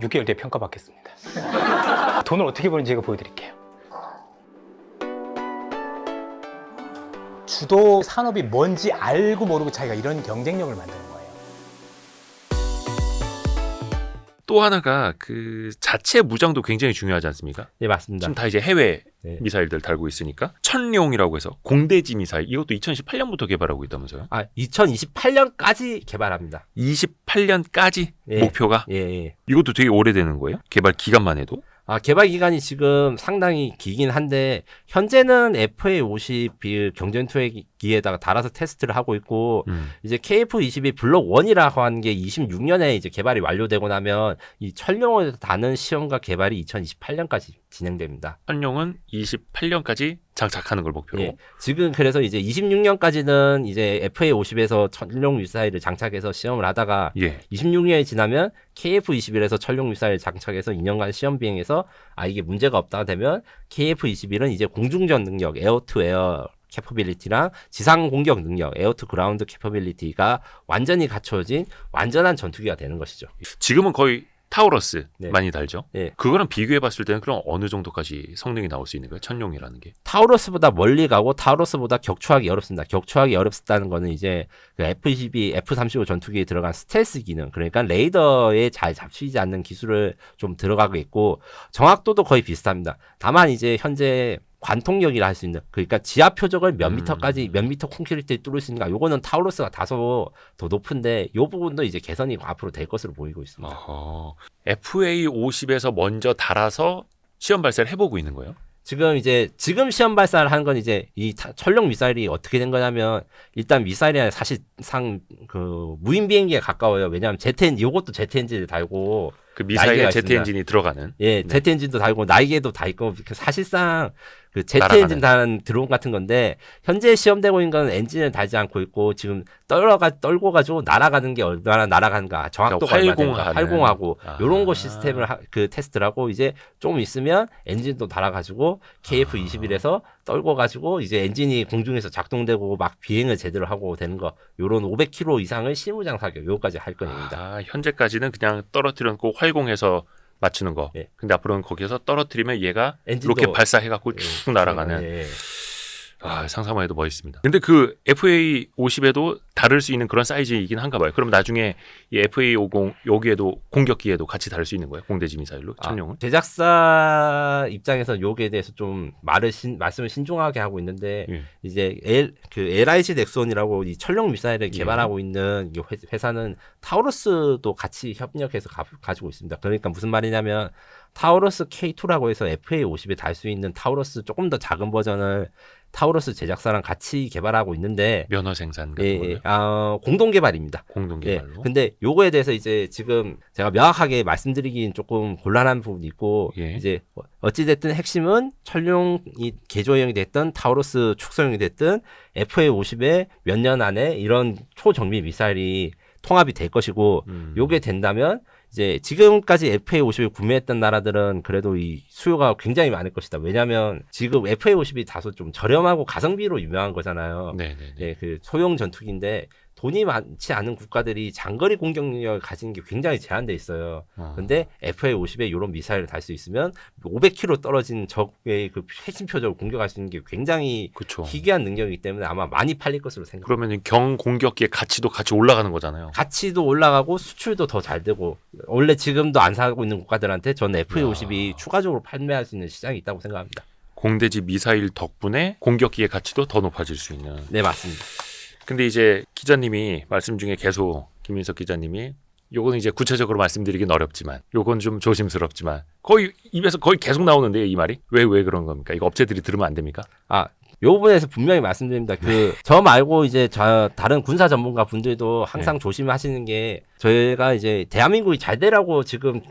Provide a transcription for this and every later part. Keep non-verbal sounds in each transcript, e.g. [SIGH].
6개월 뒤에 평가받겠습니다. [LAUGHS] 돈을 어떻게 버는지 제가 보여드릴게요. 주도 산업이 뭔지 알고 모르고 자기가 이런 경쟁력을 만드는 거예요. 또 하나가 그 자체 무장도 굉장히 중요하지 않습니까? 네 맞습니다. 지금 다 이제 해외 네. 미사일들 달고 있으니까 천룡이라고 해서 공대지 미사일 이것도 2018년부터 개발하고 있다면서요? 아 2028년까지 개발합니다. 28년까지 예. 목표가 예, 예. 이것도 되게 오래되는 거예요? 개발 기간만 해도? 아, 개발 기간이 지금 상당히 길긴 한데 현재는 FA50 경전투기에다가 달아서 테스트를 하고 있고 음. 이제 KF-22 블록 1이라고 하는 게 26년에 이제 개발이 완료되고 나면 이 철룡을 다는 시험과 개발이 2028년까지 진행됩니다. 천룡은 28년까지 장착하는 걸 목표로. 예. 지금 그래서 이제 26년까지는 이제 FA50에서 철룡 미사일을 장착해서 시험을 하다가 예. 26년이 지나면 KF-21에서 철룡 미사일 장착해서 2년간 시험 비행해서 아 이게 문제가 없다 되면 KF-21은 이제 공중전 능력 에어 투 에어 캐퍼빌리티랑 지상 공격 능력 에어 투 그라운드 캐퍼빌리티가 완전히 갖춰진 완전한 전투기가 되는 것이죠. 지금은 거의 타우러스 네. 많이 달죠. 네. 그거랑 비교해 봤을 때는 그럼 어느 정도까지 성능이 나올 수 있는 거예요? 천룡이라는 게. 타우러스보다 멀리 가고 타우러스보다 격추하기 어렵습니다. 격추하기 어렵다는 거는 이제 그 F-22, F-35 전투기에 들어간 스텔스 기능, 그러니까 레이더에 잘 잡히지 않는 기술을 좀 들어가고 있고 정확도도 거의 비슷합니다. 다만 이제 현재 관통력이라 할 수 있는 그러니까 지하 표적을 몇 음. 미터까지 몇 미터 콘크리트에 뚫을 수 있는가 요거는 타우러스가 다소 더 높은데 요 부분도 이제 개선이 앞으로 될 것으로 보이고 있습니다. 어허. FA 50에서 먼저 달아서 시험 발사를 해보고 있는 거예요? 지금 이제 지금 시험 발사를 하는 건 이제 이 타- 철룡 미사일이 어떻게 된 거냐면 일단 미사일이 사실상 그 무인 비행기에 가까워요. 왜냐하면 제트 엔진 이것도 제트 엔진을 달고 그 미사일에 제트. 엔진이 들어가는. 예 네. 제트 엔진도 달고 날개도 다 있고 그 사실상 그 제트 날아가는. 엔진 단 드론 같은 건데 현재 시험되고 있는 건 엔진을 달지 않고 있고 지금 떨어가 떨고 가지고 날아가는 게 얼마나 날아가는가 정확도가 얼마나 되는가. 활공하고 아. 요런 거 시스템을 하- 그 테스트를 하고 이제 좀 있으면 엔진도 달아 가지고 KF-21에서 떨고 가지고 이제 엔진이 공중에서 작동되고 막 비행을 제대로 하고 되는 거 요런 500km 이상을 실무장 사격 요거까지 할 겁니다. 아, 현재까지는 그냥 떨어뜨려 놓고 활공해서 맞추는 거. 예. 근데 앞으로는 거기서 떨어뜨리면 얘가 엔진도- 로켓 발사해갖고 예, 쭉 날아가는. 예, 예. 아, 상상만 해도 멋있습니다. 근데 그 FA 50에도 다를 수 있는 그런 사이즈이긴 한가 봐요. 그럼 나중에 이 FA 50 여기에도 공격기에도 같이 다를 수 있는 거예요? 공대지 미사일로 아, 천룡은? 제작사 입장에서 요기에 대해서 좀 말을 신, 말씀을 신중하게 하고 있는데 예. 이제 L, 그 LIG 넥슨이라고 이 철룡 미사일을 예. 개발하고 있는 이 회- 회사는 타우러스도 같이 협력해서 가, 가지고 있습니다. 그러니까 무슨 말이냐면 타우러스 K2라고 해서 FA50에 달 수 있는 타우러스 조금 더 작은 버전을 타우러스 제작사랑 같이 개발하고 있는데 면허 생산 같은 예, 거요 예, 아, 공동 개발입니다. 공동 예. 개발로. 근데 요거에 대해서 이제 지금 제가 명확하게 말씀드리긴 조금 곤란한 부분이 있고 예. 이제 어찌 됐든 핵심은 철룡이 개조형이 됐든 타우러스 축소형이 됐든 FA50에 몇 년 안에 이런 초정밀 미사일이 통합이 될 것이고 음. 요게 된다면 이제 지금까지 FA50을 구매했던 나라들은 그래도 이 수요가 굉장히 많을 것이다. 왜냐하면 지금 FA50이 다소 좀 저렴하고 가성비로 유명한 거잖아요. 네네네. 네, 그 소형 전투기인데 돈이 많지 않은 국가들이 장거리 공격 능력을 가진 게 굉장히 제한돼 있어요. 어. 근데 FA50에 이런 미사일을 달 수 있으면 500km 떨어진 적의 그 핵심 표적을 공격할 수 있는 게 굉장히 그렇죠. 희귀한 능력이기 때문에 아마 많이 팔릴 것으로 생각합니다. 그러면 경 공격기의 가치도 같이 올라가는 거잖아요. 가치도 올라가고 수출도 더 잘 되고 원래 지금도 안 사고 있는 국가들한테 저는 FA50이 야. 추가적으로 판매할 수 있는 시장이 있다고 생각합니다. 공대지 미사일 덕분에 공격기의 가치도 더 높아질 수 있는. 네 맞습니다. 근데 이제 기자님이 말씀 중에 계속 김민석 기자님이 요거는 이제 구체적으로 말씀드리긴 어렵지만 요건 좀 조심스럽지만 거의 입에서 거의 계속 나오는데요 이 말이 왜 왜 그런 겁니까 이거 업체들이 들으면 안 됩니까 아, 요 부분에서 분명히 말씀드립니다. 그, 저 말고 이제 저 다른 군사 전문가 분들도 항상 조심하시는 게 저희가 이제 대한민국이 잘 되라고 지금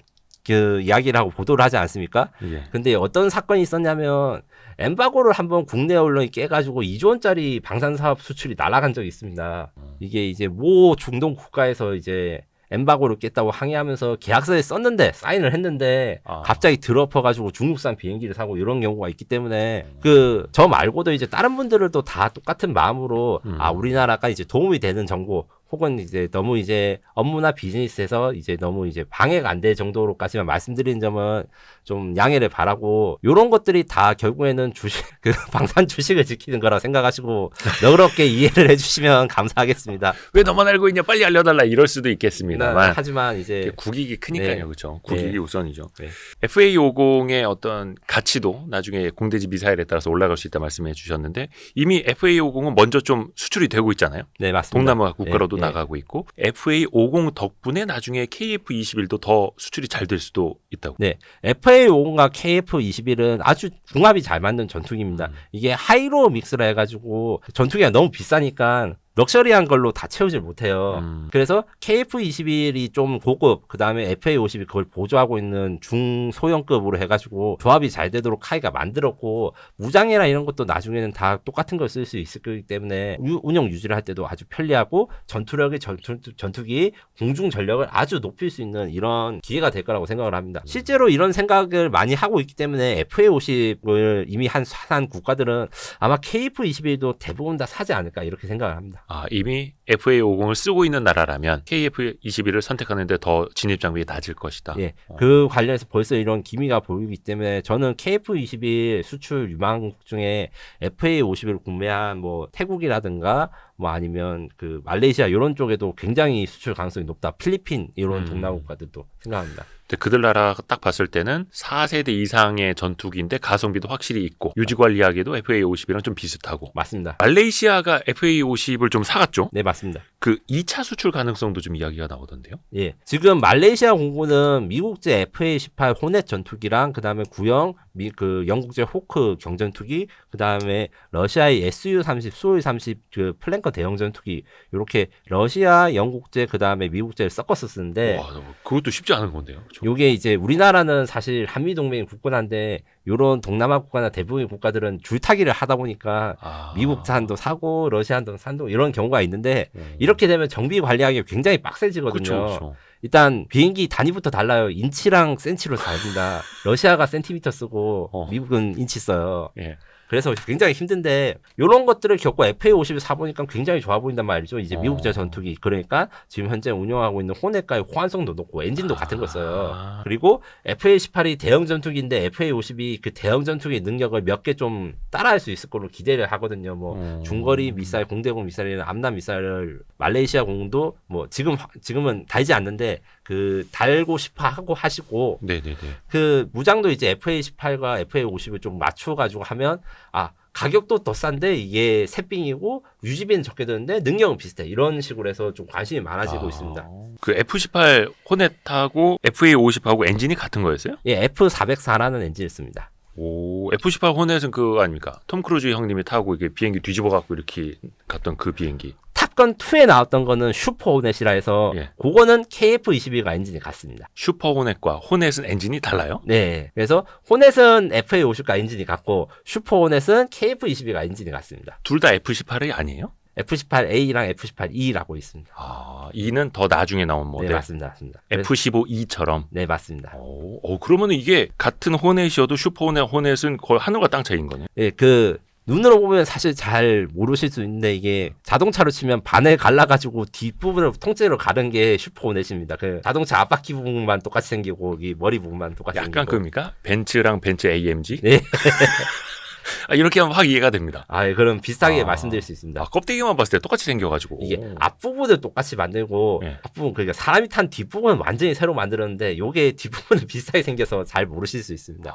그 이야기를 하고 보도를 하지 않습니까? 예. 근데 어떤 사건이 있었냐면 엠바고를 한번 국내 언론이 깨가지고 2조 원짜리 방산 사업 수출이 날아간 적이 있습니다. 이게 이제 모 중동 국가에서 이제 엠바고를 깼다고 항의하면서 계약서에 썼는데 사인을 했는데 아. 갑자기 들어퍼가지고 중국산 비행기를 사고 이런 경우가 있기 때문에 그 저 말고도 이제 다른 분들도 다 똑같은 마음으로 음. 아 우리나라가 이제 도움이 되는 정보 혹은 이제 너무 이제 업무나 비즈니스에서 이제 너무 이제 방해가 안 될 정도로까지만 말씀드리는 점은 좀 양해를 바라고 요런 것들이 다 결국에는 주식 [LAUGHS] 그 방산 주식을 지키는 거라 생각하시고 너그럽게 이해를 해주시면 감사하겠습니다. [LAUGHS] 왜 너만 알고 있냐 빨리 알려달라 이럴 수도 있겠습니다만 하지만 이게 이제 국익이 크니까요, 네. 그렇죠? 국익이 네. 우선이죠. 네. FA50의 어떤 가치도 나중에 공대지 미사일에 따라서 올라갈 수 있다 말씀해 주셨는데 이미 FA50은 먼저 좀 수출이 되고 있잖아요. 네 맞습니다. 동남아 국가로도 네, 네. 나가고 있고 FA50 덕분에 나중에 KF21도 더 수출이 잘 될 수도 있다고. 네, FA50과 KF21은 아주 궁합이 잘 맞는 전투기입니다. 음. 이게 하이로 믹스라 해가지고 전투기가 너무 비싸니까 럭셔리한 걸로 다 채우질 못해요. 음. 그래서 KF21이 좀 고급, 그 다음에 FA50이 그걸 보조하고 있는 중소형급으로 해가지고 조합이 잘 되도록 카이가 만들었고 무장이나 이런 것도 나중에는 다 똑같은 걸 쓸 수 있을 거기 때문에 유- 운영 유지를 할 때도 아주 편리하고 전투력의 전투, 전투기 공중 전력을 아주 높일 수 있는 이런 기회가 될 거라고 생각을 합니다. 실제로 이런 생각을 많이 하고 있기 때문에 FA50을 이미 한, 한 국가들은 아마 KF21도 대부분 다 사지 않을까 이렇게 생각을 합니다. 아, 이미 FA50을 쓰고 있는 나라라면 KF21을 선택하는데 더 진입 장벽이 낮을 것이다. 예, 어. 그 관련해서 벌써 이런 기미가 보이기 때문에 저는 KF21 수출 유망국 중에 FA50을 구매한 뭐 태국이라든가 뭐 아니면 그 말레이시아 이런 쪽에도 굉장히 수출 가능성이 높다. 필리핀 이런 음. 동남아 국가들도 생각합니다. 그들 나라 딱 봤을 때는 4세대 이상의 전투기인데 가성비도 확실히 있고 유지 관리하기도 FA50이랑 좀 비슷하고 맞습니다. 말레이시아가 FA50을 좀 사갔죠. 네, 맞습니다. 그 2차 수출 가능성도 좀 이야기가 나오던데요. 예. 지금 말레이시아 공군은 미국제 FA18 호넷 전투기랑 그다음에 구형 미 그 영국제 호크 경전투기 그다음에 러시아의 SU-30, 수호이-30 그 플랭커 대형 전투기 요렇게 러시아, 영국제 그다음에 미국제를 섞어서 쓰는데 와, 그것도 쉽지 않은 건데요. 그렇죠? 요게 이제 우리나라는 사실 한미 동맹이 굳건한데 요런 동남아 국가나 대부분의 국가들은 줄타기를 하다 보니까 아. 미국산도 사고 러시아산도 산도 이런 경우가 있는데 음. 이렇게 되면 정비 관리하기가 굉장히 빡세지거든요. 그렇죠, 그렇죠. 일단 비행기 단위부터 달라요. 인치랑 센치로 다릅니다. [LAUGHS] 러시아가 센티미터 쓰고 어. 미국은 인치 써요. 예. 그래서 굉장히 힘든데 이런 것들을 겪고 FA50을 사보니까 굉장히 좋아 보인단 말이죠. 이제 어. 미국제 전투기 그러니까 지금 현재 운영하고 있는 호넷과의 호환성도 높고 엔진도 같은 거 써요. 아. 그리고 FA18이 대형 전투기인데 FA50이 그 대형 전투기 능력을 몇 개 좀 따라할 수 있을 걸로 기대를 하거든요. 뭐 음. 중거리 미사일, 공대공 미사일이나 암남 미사일을 말레이시아 공도 뭐 지금 지금은 달지 않는데 그 달고 싶어 하고 하시고 네네네. 그 무장도 이제 FA18과 FA50을 좀 맞춰 가지고 하면 아 가격도 더 싼데 이게 새삥이고 유지비는 적게 드는데 능력은 비슷해 이런 식으로 해서 좀 관심이 많아지고 아. 있습니다. 그 F18 호넷하고 FA50하고 엔진이 같은 거였어요? 예, F404라는 엔진을 씁니다. 오, F18 호넷은 그거 아닙니까? 톰 크루즈 형님이 타고 이게 비행기 뒤집어 갖고 이렇게 갔던 그 비행기. 탑건 2에 나왔던 거는 슈퍼 호넷이라 해서 예. 그거는 KF21가 엔진이 같습니다. 슈퍼 호넷과 호넷은 엔진이 달라요? 네. 그래서 호넷은 FA50과 엔진이 같고 슈퍼 호넷은 KF22가 엔진이 같습니다. 둘 다 F18이 아니에요? F18A랑 F18E라고 있습니다. 아, 이는 더 나중에 나온 네, 모델. 맞습니다. 맞습니다. 그래서- F15E처럼. 네, 맞습니다. 오, 어, 그러면은 이게 같은 호넷이어도 슈퍼 호넷, 호넷은 거의 하늘과 땅 차이인 거네. 예, 그 눈으로 보면 사실 잘 모르실 수 있는데 이게 자동차로 치면 반을 갈라가지고 뒷부분을 통째로 가른 게 슈퍼 호넷입니다. 그 자동차 앞바퀴 부분만 똑같이 생기고 이 머리 부분만 똑같이 약간 생기고. 그입니까? 벤츠랑 벤츠 AMG? [LAUGHS] 네. 아, 이렇게 하면 확 이해가 됩니다. 아, 예, 그럼 비슷하게 아. 말씀드릴 수 있습니다. 아, 껍데기만 봤을 때 똑같이 생겨가지고. 이게 앞부분을 똑같이 만들고 네. 앞부분 그러니까 사람이 탄 뒷부분은 완전히 새로 만들었는데 요게 [LAUGHS] 뒷부분은 비슷하게 생겨서 잘 모르실 수 있습니다.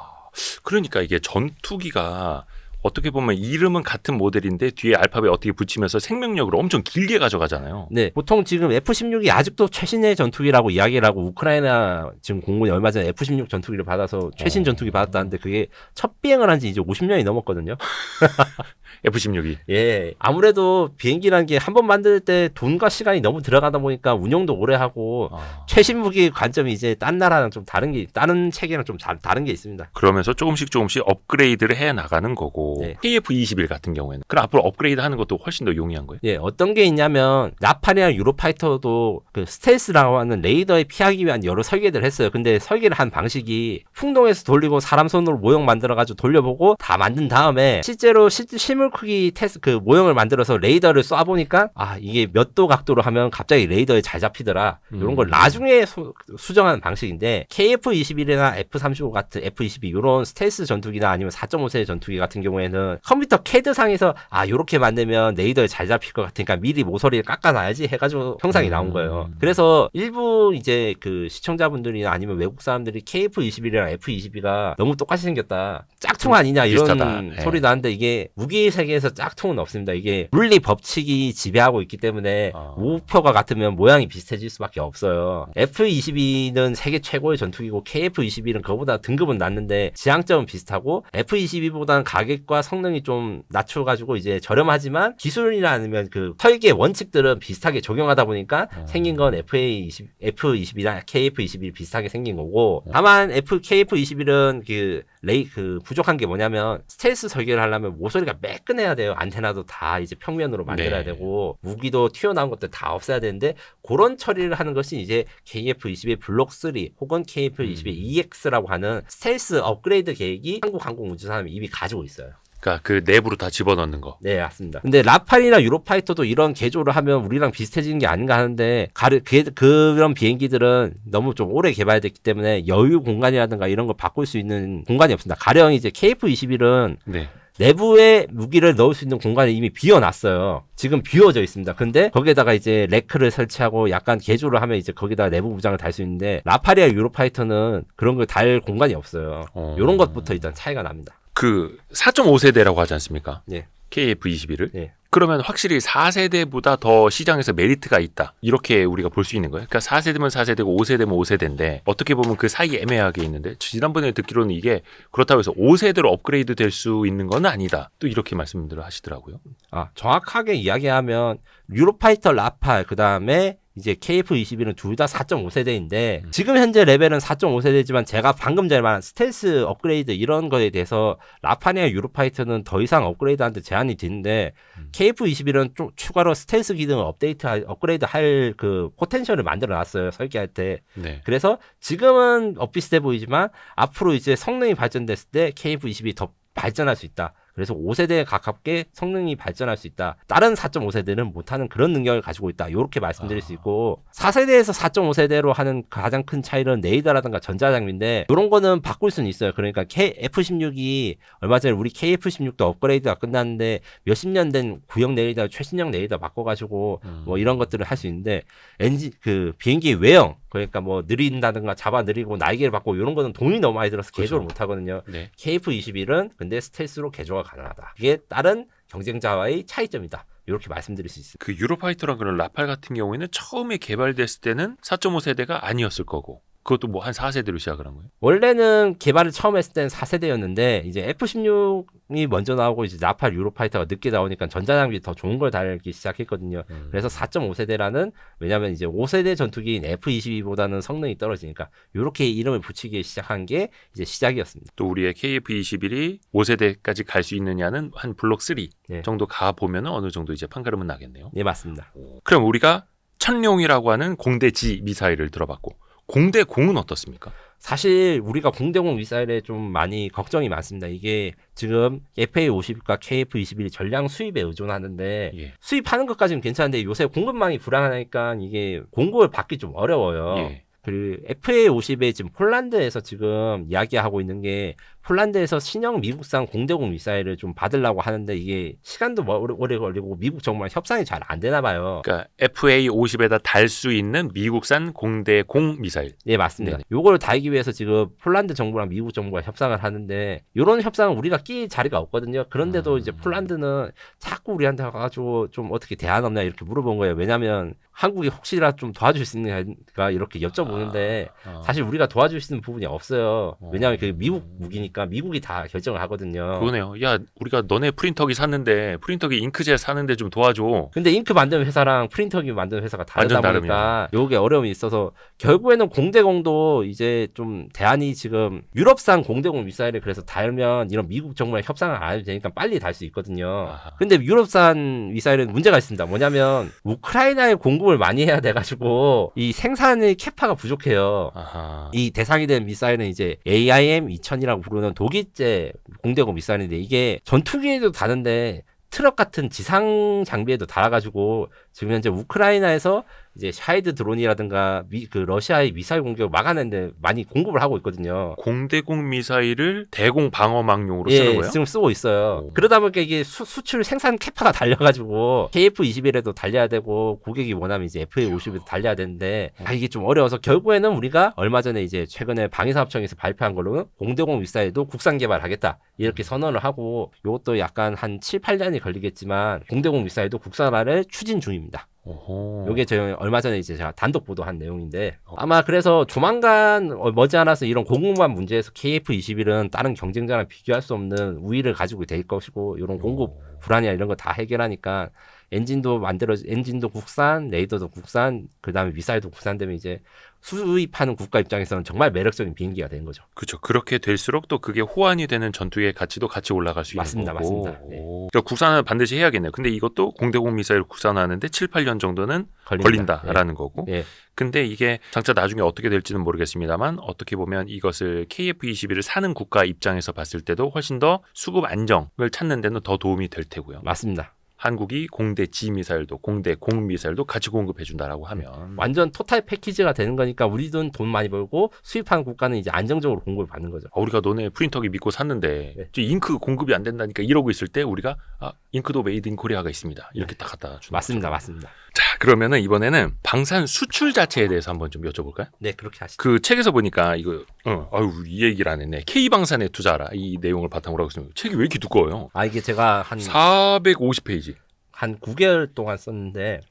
그러니까 이게 전투기가 어떻게 보면 이름은 같은 모델인데 뒤에 알파벳 어떻게 붙이면서 생명력을 엄청 길게 가져가잖아요. 네, 보통 지금 F-16이 아직도 최신의 전투기라고 이야기를 하고 우크라이나 지금 공군이 얼마 전에 F-16 전투기를 받아서 최신 어. 전투기 받았다는데 그게 첫 비행을 한 지 이제 50년이 넘었거든요. [LAUGHS] F16이. 예, 아무래도 비행기라는 게 한 번 만들 때 돈과 시간이 너무 들어가다 보니까 운영도 오래 하고 아. 최신 무기 관점이 이제 딴 나라랑 좀 다른 게 다른 체계랑 좀 자- 다른 게 있습니다. 그러면서 조금씩 조금씩 업그레이드를 해 나가는 거고. 네. KF-21 같은 경우에는 그럼 앞으로 업그레이드 하는 것도 훨씬 더 용이한 거예요? 예, 어떤 게 있냐면 라팔이랑 유로파이터도 그 스텔스라고 하는 레이더에 피하기 위한 여러 설계들을 했어요. 근데 설계를 한 방식이 풍동에서 돌리고 사람 손으로 모형 만들어 가지고 돌려보고 다 만든 다음에 실제로 실, 실물 크기 테스트 그 모형을 만들어서 레이더를 쏴 보니까 아 이게 몇 도 각도로 하면 갑자기 레이더에 잘 잡히더라. 이런 걸 음. 나중에 수, 수정하는 방식인데 KF-21이나 F-35 같은 F-22 이런 스텔스 전투기나 아니면 4.5세대 전투기 같은 경우에 는 컴퓨터 캐드 상에서 아 요렇게 만들면 레이더에 잘 잡힐 것 같으니까 미리 모서리를 깎아놔야지 해가지고 형상이 나온 거예요. 음. 그래서 일부 이제 그 시청자분들이나 아니면 외국 사람들이 KF-21이랑 F-22가 너무 똑같이 생겼다. 짝퉁 아니냐 이런 비슷하다. 예. 소리 나는데 이게 무기 세계에서 짝퉁은 없습니다. 이게 물리 법칙이 지배하고 있기 때문에 아. 우표가 같으면 모양이 비슷해질 수밖에 없어요. F-22는 세계 최고의 전투기고 KF-21은 그거보다 등급은 낮는데 지향점은 비슷하고 F-22보다는 가격과 성능이 좀 낮춰가지고 이제 저렴하지만 기술이나 아니면 그 설계 원칙들은 비슷하게 적용하다 보니까 아. 생긴 건 FA20, F-22랑 KF-21 비슷하게 생긴 거고 다만 F, KF-21은 그 레이 그 부족한 게 뭐냐면 스텔스 설계를 하려면 모서리가 매끈해야 돼요. 안테나도 다 이제 평면으로 만들어야 네. 되고 무기도 튀어나온 것들 다 없애야 되는데 그런 처리를 하는 것이 이제 KF-21 블록 3 혹은 KF-21 음. EX라고 하는 스텔스 업그레이드 계획이 한국 항공우주산업이 이미 가지고 있어요. 그러니까 그 내부로 다 집어넣는 거. 네, 맞습니다. 근데 라팔이나 유로파이터도 이런 개조를 하면 우리랑 비슷해지는 게 아닌가 하는데 가르, 그, 그런 비행기들은 너무 좀 오래 개발됐기 때문에 여유 공간이라든가 이런 걸 바꿀 수 있는 공간이 없습니다. 가령 이제 KF-21은 네. 내부에 무기를 넣을 수 있는 공간이 이미 비어놨어요. 지금 비워져 있습니다. 근데 거기에다가 이제 레크를 설치하고 약간 개조를 하면 이제 거기다가 내부 무장을 달 수 있는데 라파리아 유로파이터는 그런 걸 달 공간이 없어요. 어. 이런 것부터 일단 차이가 납니다. 그 4.5세대라고 하지 않습니까? 예. KF-21을. 예. 그러면 확실히 4세대보다 더 시장에서 메리트가 있다. 이렇게 우리가 볼 수 있는 거예요. 그러니까 4세대면 4세대고 5세대면 5세대인데 어떻게 보면 그 사이에 애매하게 있는데 지난번에 듣기로는 이게 그렇다고 해서 5세대로 업그레이드 될 수 있는 건 아니다. 또 이렇게 말씀들 하시더라고요. 아, 정확하게 이야기하면 유로파이터 라팔 그다음에 이제 KF-21은 둘 다 4.5세대인데 음. 지금 현재 레벨은 4.5세대지만 제가 방금 전에 말한 스텔스 업그레이드 이런 거에 대해서 라팔이나 유로파이터는 더 이상 업그레이드하는데 제한이 되는데 음. KF-21은 좀 추가로 스텔스 기능을 업데이트 할- 업그레이드 할 그 포텐셜을 만들어 놨어요. 설계할 때. 네. 그래서 지금은 엇비슷해 보이지만 앞으로 이제 성능이 발전됐을 때 KF-22이 더 발전할 수 있다. 그래서 5세대에 가깝게 성능이 발전할 수 있다. 다른 4.5세대는 못하는 그런 능력을 가지고 있다. 이렇게 말씀드릴 수 있고 4세대에서 4.5세대로 하는 가장 큰 차이는 레이더라든가 전자장비인데 이런 거는 바꿀 수는 있어요. 그러니까 F16이 얼마 전에 우리 KF16도 업그레이드가 끝났는데 몇십 년 된 구형 레이더 최신형 레이더 바꿔가지고 음. 뭐 이런 것들을 할 수 있는데 엔진 그 비행기 외형 그러니까 뭐 느린다든가 잡아 느리고 날개를 바꾸고 이런 거는 돈이 너무 많이 들어서 개조를 그렇죠. 못 하거든요. 네. KF21은 근데 스텔스로 개조가 가능하다. 이게 다른 경쟁자와의 차이점이다. 이렇게 말씀드릴 수 있습니다. 그 유로파이터랑 그런 라팔 같은 경우에는 처음에 개발됐을 때는 4.5 세대가 아니었을 거고 그것도 뭐 한 4세대로 시작을 한 거예요. 원래는 개발을 처음 했을 때는 4세대였는데 이제 F16이 먼저 나오고 이제 라팔 유로파이터가 늦게 나오니까 전자장비 더 좋은 걸 달기 시작했거든요. 음. 그래서 4.5세대라는 왜냐하면 이제 5세대 전투기인 F22보다는 성능이 떨어지니까 이렇게 이름을 붙이기 시작한 게 이제 시작이었습니다. 또 우리의 KF-21이 5세대까지 갈 수 있느냐는 한 블록 3 네. 정도 가 보면은 어느 정도 이제 판가름은 나겠네요. 네 맞습니다. 그럼 우리가 천룡이라고 하는 공대지 미사일을 들어봤고 공대 공은 어떻습니까? 사실 우리가 공대공 미사일에 좀 많이 걱정이 많습니다. 이게 지금 FA50과 KF21이 전량 수입에 의존하는데 예. 수입하는 것까지는 괜찮은데 요새 공급망이 불안하니까 이게 공급을 받기 좀 어려워요. 예. 그리고 FA50에 지금 폴란드에서 지금 이야기하고 있는 게 폴란드에서 신형 미국산 공대공 미사일을 좀 받으려고 하는데 이게 시간도 뭐 오래, 걸리고 미국 정말 협상이 잘 안 되나 봐요. 그러니까 FA50에다 달 수 있는 미국산 공대공 미사일. 네, 맞습니다. 요걸 달기 위해서 지금 폴란드 정부랑 미국 정부가 협상을 하는데 이런 협상은 우리가 끼 자리가 없거든요. 그런데도 음. 이제 폴란드는 자꾸 우리한테 가가지고 좀 어떻게 대안 없냐 이렇게 물어본 거예요. 왜냐하면 한국이 혹시나 좀 도와줄 수 있는가 이렇게 여쭤보고 보는데 아. 사실 우리가 도와줄 수 있는 부분이 없어요. 어. 왜냐하면 그 미국 무기니까 미국이 다 결정을 하거든요. 그러네요. 야, 우리가 너네 프린터기 샀는데 프린터기 잉크젯 사는데 좀 도와줘. 근데 잉크 만드는 회사랑 프린터기 만드는 회사가 다르다 완전 보니까 요게 어려움이 있어서 결국에는 공대공도 이제 좀 대안이 지금 유럽산 공대공 미사일을 그래서 달면 이런 미국 정부랑 협상을 안 해도 되니까 빨리 달 수 있거든요. 아하. 근데 유럽산 미사일은 문제가 있습니다. 뭐냐면 우크라이나에 공급을 많이 해야 돼가지고 이 생산의 캐파가 부 족해요. 아하. 이 대상이 된 미사일은 이제 AIM 2000이라고 부르는 독일제 공대공 미사일인데 이게 전투기에도 다는데 트럭 같은 지상 장비에도 달아가지고 지금 현재 우크라이나에서 이제 샤이드 드론이라든가 미, 그 러시아의 미사일 공격을 막아내는데 많이 공급을 하고 있거든요. 공대공 미사일을 대공 방어망용으로 쓰는 예, 거예요? 지금 쓰고 있어요. 오. 그러다 보니까 이게 수, 수출 생산 캐파가 달려가지고 KF-21에도 달려야 되고 고객이 원하면 이제 FA-50에도 달려야 되는데 아, 이게 좀 어려워서 결국에는 우리가 얼마 전에 이제 최근에 방위사업청에서 발표한 걸로는 공대공 미사일도 국산 개발하겠다 이렇게 선언을 하고 이것도 약간 한 7, 8년이 걸리겠지만 공대공 미사일도 국산화를 추진 중입니다. 오호. 요게 저 얼마 전에 이제 제가 단독 보도한 내용인데 아마 그래서 조만간 어, 머지않아서 이런 공급만 문제에서 KF-21은 다른 경쟁자랑 비교할 수 없는 우위를 가지고 될 것이고 이런 공급 불안이나 이런 거 다 해결하니까 엔진도 만들어 엔진도 국산, 레이더도 국산, 그다음에 미사일도 국산되면 이제 수입하는 국가 입장에서는 정말 매력적인 비행기가 되는 거죠. 그렇죠. 그렇게 될수록 또 그게 호환이 되는 전투의 가치도 같이 올라갈 수 맞습니다, 있는 거고. 맞습니다. 네. 오. 그러니까 국산은 반드시 해야겠네요. 근데 이것도 공대공 미사일 국산화하는데 7, 8년 정도는 걸린다. 걸린다라는 거고. 예. 근데 이게 장차 나중에 어떻게 될지는 모르겠습니다만 어떻게 보면 이것을 KF-21을 사는 국가 입장에서 봤을 때도 훨씬 더 수급 안정을 찾는 데는 더 도움이 될 테고요. 맞습니다. 한국이 공대 지 미사일도 공대 공 미사일도 같이 공급해 준다라고 하면 완전 토탈 패키지가 되는 거니까 우리 돈돈 많이 벌고 수입하는 국가는 이제 안정적으로 공급을 받는 거죠. 아, 우리가 너네 프린터기 믿고 샀는데 네. 저 잉크 공급이 안 된다니까 이러고 있을 때 우리가 아 잉크도 메이드 인 코리아가 있습니다 이렇게 딱 갖다 주는 맞습니다, 거죠. 맞습니다. 자 그러면은 이번에는 방산 수출 자체에 대해서 한번 좀 여쭤볼까요? 네, 그렇게 하시죠. 그 책에서 보니까 이거 어 아유 이 얘기를 안 했네 K 방산에 투자하라 이 내용을 바탕으로 하고 있습니다 책이 왜 이렇게 두꺼워요? 아 이게 제가 한 450페이지 한 9개월 동안 썼는데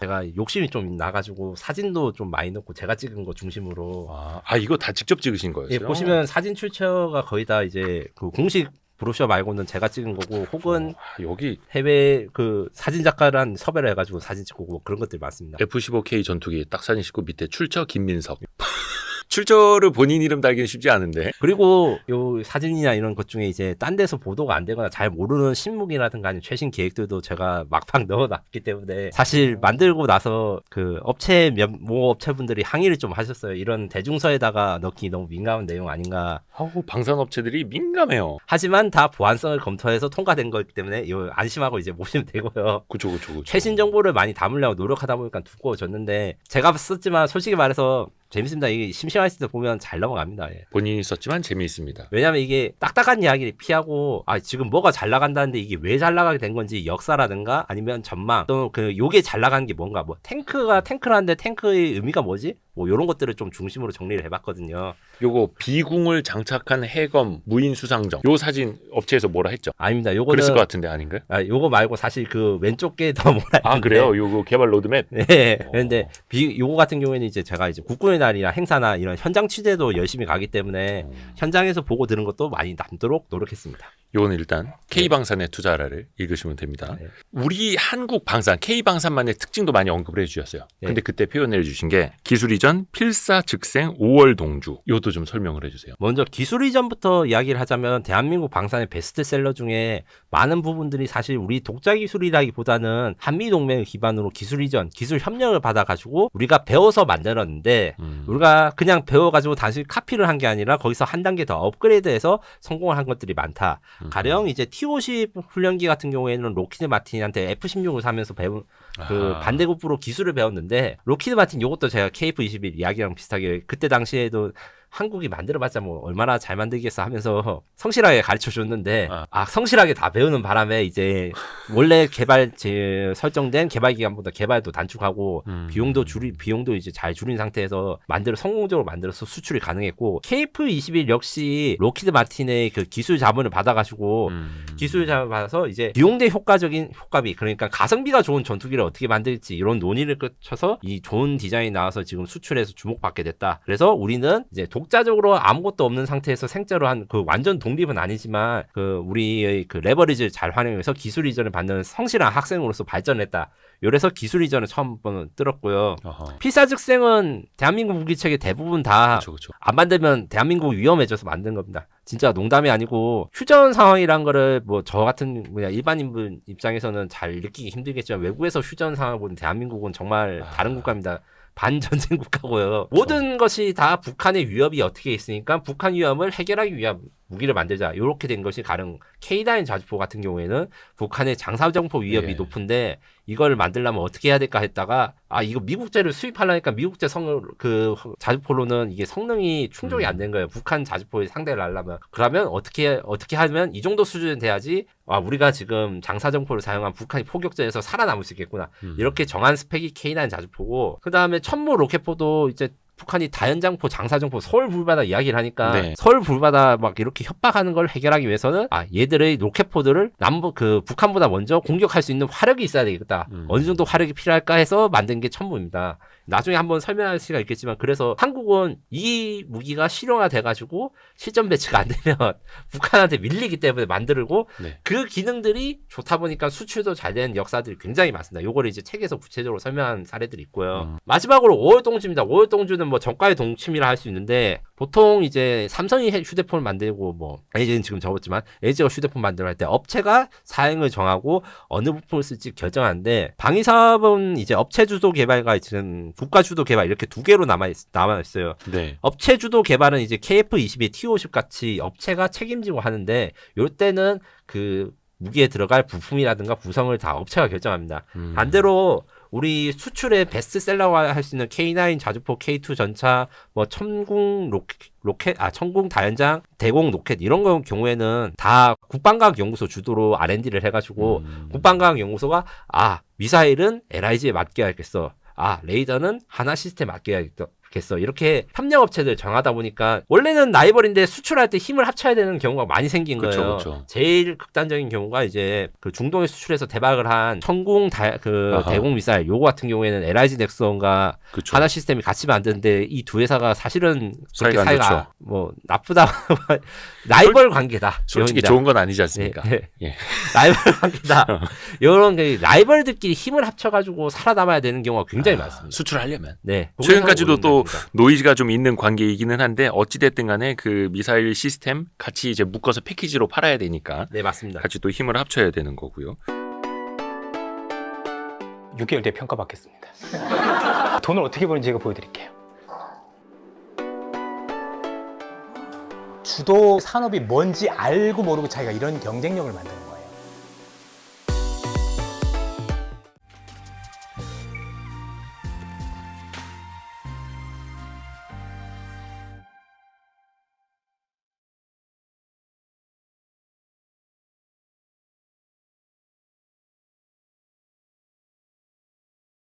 제가 욕심이 좀 나가지고 사진도 좀 많이 넣고 제가 찍은 거 중심으로 아, 아 이거 다 직접 찍으신 거예요? 예, 보시면 사진 출처가 거의 다 이제 그 공식 브로셔 말고는 제가 찍은 거고 혹은 아, 여기 해외 그 사진 작가란 섭외를 해가지고 사진 찍고 뭐 그런 것들이 많습니다. F15K 전투기 딱 사진 싣고 밑에 출처 김민석 [LAUGHS] 출처를 본인 이름 달기는 쉽지 않은데 그리고 요 사진이나 이런 것 중에 이제 딴 데서 보도가 안 되거나 잘 모르는 신문이라든가 아니면 최신 계획들도 제가 [LAUGHS] 막방 넣어놨기 때문에 사실 만들고 나서 그 업체 몇모 업체분들이 항의를 좀 하셨어요. 이런 대중서에다가 넣기 너무 민감한 내용 아닌가. 아우 방산업체들이 민감해요. 하지만 다 보안성을 검토해서 통과된 거기 때문에 요 안심하고 이제 보시면 되고요. 그쵸 그쵸 그쵸. 최신 정보를 많이 담으려고 노력하다 보니까 두꺼워졌는데 제가 썼지만 솔직히 말해서 재밌습니다. 이게 심심할 때 보면 잘 넘어갑니다. 예. 본인이 썼지만 재미있습니다. 왜냐면 이게 딱딱한 이야기를 피하고 아 지금 뭐가 잘 나간다는데 이게 왜 잘 나가게 된 건지 역사라든가 아니면 전망 또그 요게 잘 나간 게 뭔가 뭐 탱크가 탱크라는데 탱크의 의미가 뭐지? 뭐 요런 것들을 좀 중심으로 정리를 해봤거든요. 요거 비궁을 장착한 해검 무인 수상정. 요 사진 업체에서 뭐라 했죠? 아닙니다. 요거는 그랬을 것 같은데 아닌가요? 아 요거 말고 사실 그 왼쪽 게 더 뭐라 아 했는데 그래요? 요거 개발 로드맵. 네. 어. 그런데 비 요거 같은 경우에는 이제 제가 이제 국군의 날이나 행사나 이런 현장 취재도 열심히 가기 때문에 현장에서 보고 들은 것도 많이 남도록 노력했습니다. 요거는 일단 K 방산의 투자라를 읽으시면 됩니다. 네. 우리 한국 방산 K 방산만의 특징도 많이 언급을 해주셨어요. 네. 근데 그때 표현해 주신 게 기술 이전 필사 즉생 5월 동주. 요것도 좀 설명을 해주세요. 먼저 기술 이전부터 이야기를 하자면 대한민국 방산의 베스트셀러 중에 많은 부분들이 사실 우리 독자 기술이라기보다는 한미 동맹을 기반으로 기술 이전, 기술 협력을 받아가지고 우리가 배워서 만들었는데 음. 우리가 그냥 배워가지고 단순히 카피를 한 게 아니라 거기서 한 단계 더 업그레이드해서 성공을 한 것들이 많다. 음. 가령 이제 T50 훈련기 같은 경우에는 로키드 마틴한테 F16을 사면서 배운 그 아. 반대급부로 기술을 배웠는데 로키드 마틴 요것도 제가 KF21 이야기랑 비슷하게 그때 당시에도 한국이 만들어봤자 뭐 얼마나 잘 만들겠어 하면서 [LAUGHS] 성실하게 가르쳐 줬는데 아. 아 성실하게 다 배우는 바람에 이제 원래 개발 제 설정된 개발 기간보다 개발도 단축하고 음. 비용도 줄이 비용도 이제 잘 줄인 상태에서 만들어 성공적으로 만들어서 수출이 가능했고 KF21 역시 로키드 마틴의 그 기술 자본을 받아가지고 음. 기술 자본을 받아서 이제 비용 대 효과적인 효과비 그러니까 가성비가 좋은 전투기를 어떻게 만들지 이런 논의를 거쳐서 이 좋은 디자인이 나와서 지금 수출해서 주목받게 됐다. 그래서 우리는 이제 독 자적으로 아무것도 없는 상태에서 생짜로 한 그 완전 독립은 아니지만 그 우리의 그 레버리지를 잘 활용해서 기술 이전을 받는 성실한 학생으로서 발전했다. 이래서 기술 이전을 처음 번은 뚫었고요. 어허. 필사즉생은 대한민국 무기체계 대부분 다. 안 만들면 대한민국 위험해져서 만든 겁니다. 진짜 농담이 아니고 휴전 상황이란 거를 뭐 저 같은 그냥 일반인분 입장에서는 잘 느끼기 힘들겠지만 외국에서 휴전 상황을 보는 대한민국은 정말 아. 다른 국가입니다. 반전쟁 국가고요. 모든 것이 다 북한의 위협이 어떻게 있으니까 북한 위협을 해결하기 위한 무기를 만들자. 이렇게 된 것이 가령 K9 자주포 같은 경우에는 북한의 장사정포 위협이 예. 높은데 이걸 만들려면 어떻게 해야 될까 했다가 아 이거 미국제를 수입하려니까 미국제 성그 자주포로는 이게 성능이 충족이 음. 안된 거예요. 북한 자주포에 상대를 하려면 그러면 어떻게 어떻게 하면 이 정도 수준은 돼야지 아 우리가 지금 장사정포를 사용한 북한이 포격전에서 살아남을 수 있겠구나. 음. 이렇게 정한 스펙이 K9 자주포고 그 다음에 천무 로켓포도 이제 북한이 다연장포, 장사정포, 서울 불바다 이야기를 하니까 네. 서울 불바다 막 이렇게 협박하는 걸 해결하기 위해서는 아 얘들의 로켓포들을 남북 그 북한보다 먼저 공격할 수 있는 화력이 있어야 되겠다. 음. 어느 정도 화력이 필요할까 해서 만든 게 천무입니다. 나중에 한번 설명할 수가 있겠지만 그래서 한국은 이 무기가 실용화 돼 가지고 실전 배치가 안 되면 [LAUGHS] 북한한테 밀리기 때문에 만들고 네. 그 기능들이 좋다 보니까 수출도 잘 되는 역사들이 굉장히 많습니다. 요거를 이제 책에서 구체적으로 설명한 사례들이 있고요. 음. 마지막으로 5월 동주입니다. 5월 동주는 뭐 정가의 동침이라 할 수 있는데 보통 이제 삼성이 해- 휴대폰을 만들고 뭐 LG는 지금 접었지만 LG가 휴대폰 만들어 할 때 업체가 사양을 정하고 어느 부품을 쓸지 결정하는데 방위 사업은 이제 업체 주도 개발과 지금 국가 주도 개발 이렇게 두 개로 남아 있, 남아 있어요. 네. 업체 주도 개발은 이제 KF22, T50 같이 업체가 책임지고 하는데 요 때는 그 무기에 들어갈 부품이라든가 구성을 다 업체가 결정합니다. 음. 반대로 우리 수출의 베스트셀러가 할수 있는 K9 자주포, K2 전차, 뭐 천궁 로켓, 로켓 아 천궁 다연장, 대공 로켓 이런 거 경우에는 다 국방과학 연구소 주도로 R&D를 해가지고 음. 국방과학 연구소가 아 미사일은 LIG에 맡겨야겠어. 아 레이더는 하나 시스템 맡겨야겠어. 이렇게 협력 업체들 정하다 보니까 원래는 라이벌인데 수출할 때 힘을 합쳐야 되는 경우가 많이 생긴 그쵸, 거예요. 그쵸. 제일 극단적인 경우가 이제 그 중동에 수출해서 대박을 한 천궁 다, 그 아하. 대공 미사일 요거 같은 경우에는 LIG 넥슨과 그쵸. 하나 시스템이 같이 만드는데 이 두 회사가 사실은 그렇게 사이가 안 사이가. 뭐 나쁘다 [LAUGHS] 라이벌 관계다. 솔직히 이겁니다. 좋은 건 아니지 않습니까? 네, 네. 예. 라이벌 [LAUGHS] 관계다. 이런 게 라이벌들끼리 힘을 합쳐가지고 살아남아야 되는 경우가 굉장히 많습니다. 수출하려면 네. 최근까지도 또 노이즈가 좀 있는 관계이기는 한데 어찌 됐든 간에 그 미사일 시스템 같이 이제 묶어서 패키지로 팔아야 되니까 네 맞습니다. 같이 또 힘을 합쳐야 되는 거고요. 6개월 뒤에 평가받겠습니다. [LAUGHS] 돈을 어떻게 버는지 제가 보여드릴게요. 주도 산업이 뭔지 알고 모르고 자기가 이런 경쟁력을 만드는 거예요.